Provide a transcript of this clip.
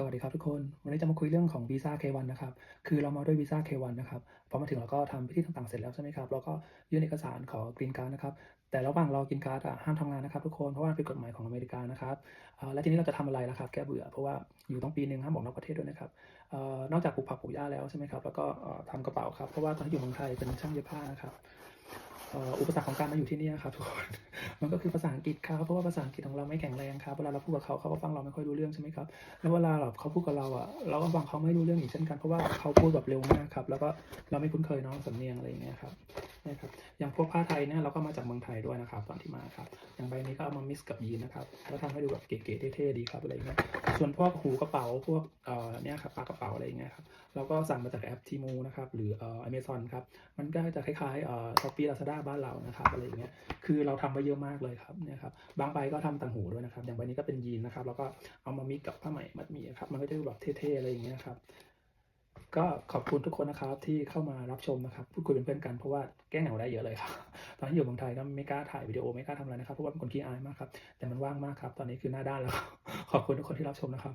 สวัสดีครับทุกคน วันนี้จะมาคุยเรื่องของวีซ่า K1 นะครับ คือเรามาด้วยวีซ่า K1 นะครับ พอมาถึงเราก็ทำพิธีต่างๆเสร็จแล้วใช่ไหมครับแล้วก็ยื่นเอกสารขอกรีนการ์ดนะครับ แต่ระหว่างรอกรีนการ์ดอะห้ามทำงานนะครับทุกคน เพราะว่าเป็นกฎหมายของอเมริกานะครับ แล้วทีนี้เราจะทำอะไรล่ะครับแก้เบื่อ เพราะว่าอยู่ต้องปีหนึ่งห้ามออกนอกประเทศด้วยนะครับ นอกจากปลูกผักปลูกหญ้าแล้วใช่ไหมครับ แล้วก็ทำกระเป๋าครับ เพราะว่าตอนที่อยู่เมืองไทยเป็นช่างเย็บผ้านะครับ อุปสรรคของการมาอยู่ที่นี่ครับทุกคน มันก็คือภาษาอังกฤษครับเพราะว่าภาษาอังกฤษของเราไม่แข็งแรงครับเวลาเราพูดกับเขาเขาก็ฟังเราไม่ค่อยรู้เรื่องใช่ไหมครับแล้วเวลาแบบเขาพูดกับเราอะเราก็ฟังเขาไม่รู้เรื่องอีกเช่นกันเพราะว่าเขาพูดแบบเร็วมากครับแล้วก็เราไม่คุ้นเคยน้องสำเนียงอะไรอย่างเงี้ยครับ นี่ยครับอย่างพวกผ้าไทยเนี่ยเราก็มาจากเมืองไทยด้วยนะครับ ตอนที่มาครับอย่างใบนี้ก็เอามามิกซ์กับยีนนะครับแล้วทำให้ดูแบบเก๋ๆเท่ๆดีครับอะไรอย่างเงี้ยส่วนพวกหูกระเป๋าพวกเอ่อเนี่ยครับปากกระเป๋าอะไรอย่างเงี้ยครับเราก็สั่งมาจากแอปทีมูนะครับหรือเอ่ออเมซอนครับมันก็จะคล้ายๆเอ่อช้อปปี้ลาซาด้าบ้านเรานะครับอะไรอย่างเงี้ยคือเราทำไว้เยอะมากเลยครับเนี่ยครับบางใบก็ทำต่างหูด้วยนะครับ อย่างใบนี้ก็เป็นยีนนะครับแล้วก็เอามามิกกับผ้าไหมมัดมีครับมันก็จะดูแบบเท่ๆอะไรอย่างเงี้ยครับ ก็ขอบคุณทุกคนนะครับที่เข้ามารับชมนะครับพูดคุยเป็นเพื่อนกันเพราะว่าแก้เหงาได้เยอะเลยครับตอนที่อยู่เมืองไทยก็ไม่กล้าถ่ายวิดีโอไม่กล้าทำอะไรนะครับเพราะว่าเป็นคนขี้อายมากครับแต่มันว่างมากครับตอนนี้คือหน้าด้านแล้วขอบคุณทุกคนที่รับชมนะครับ